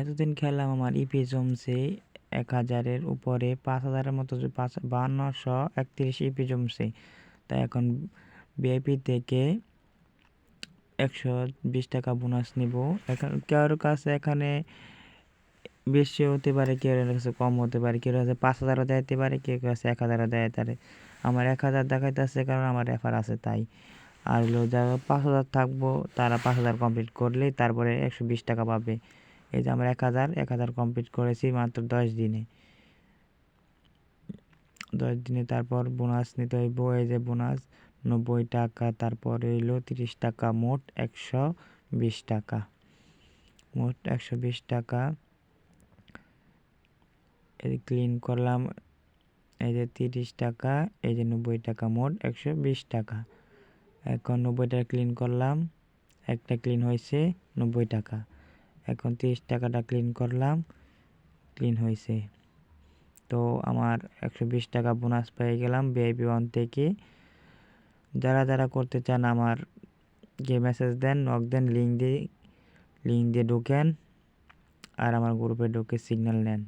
এতদিন খেললাম আমার ইপি জমছে এক হাজারের উপরে, পাঁচ হাজারের মতো পাঁচ বাহান্নশো একত্রিশ ইপি জমছে তাই এখন বিআইপি থেকে একশো বিশ টাকা বোনাস নিব। এখন কারোর কাছে এখানে বেশি হতে পারে, কেউ কাছে কম হতে পারে, কেউ কাছে পাঁচ হাজারও দেখাতে পারে, কেউ কাছে এক হাজারও দেখাতে পারে। আমার এক হাজার দেখাইতে দেখাইতেছে কারণ আমার রেফার আছে তাই। আর হলো যারা পাঁচ হাজার থাকব, তারা পাঁচ হাজার কমপ্লিট করলেই তারপরে একশো বিশ টাকা পাবে। এই যে আমরা এক হাজার এক হাজার কমপ্লিট করেছি মাত্র দশ দিনে। দশ দিনে তারপর বোনাস নিতে হইব, এই যে বোনাস নব্বই টাকা, তারপর হইল তিরিশ টাকা, মোট একশো বিশ টাকা। মোট একশো বিশ টাকা। এই ক্লিন করলাম, এই যে তিরিশ টাকা, এই যে নব্বই টাকা, মোট একশো বিশ টাকা। এখন নব্বই টাকা ক্লিন করলাম, একটা ক্লিন হয়েছে নব্বই টাকা। এখন তিরিশ টাকাটা ক্লিন করলাম ক্লিন হয়েছে তো আমার একশো বিশ টাকা বোনাস পেয়ে গেলাম বিআইপি ওয়ান থেকে। যারা যারা করতে চান আমার যে মেসেজ দেন নক দেন লিঙ্ক দিয়ে লিঙ্ক দিয়ে ঢোকেন, আর আমার গ্রুপে ঢুকে সিগন্যাল নেন।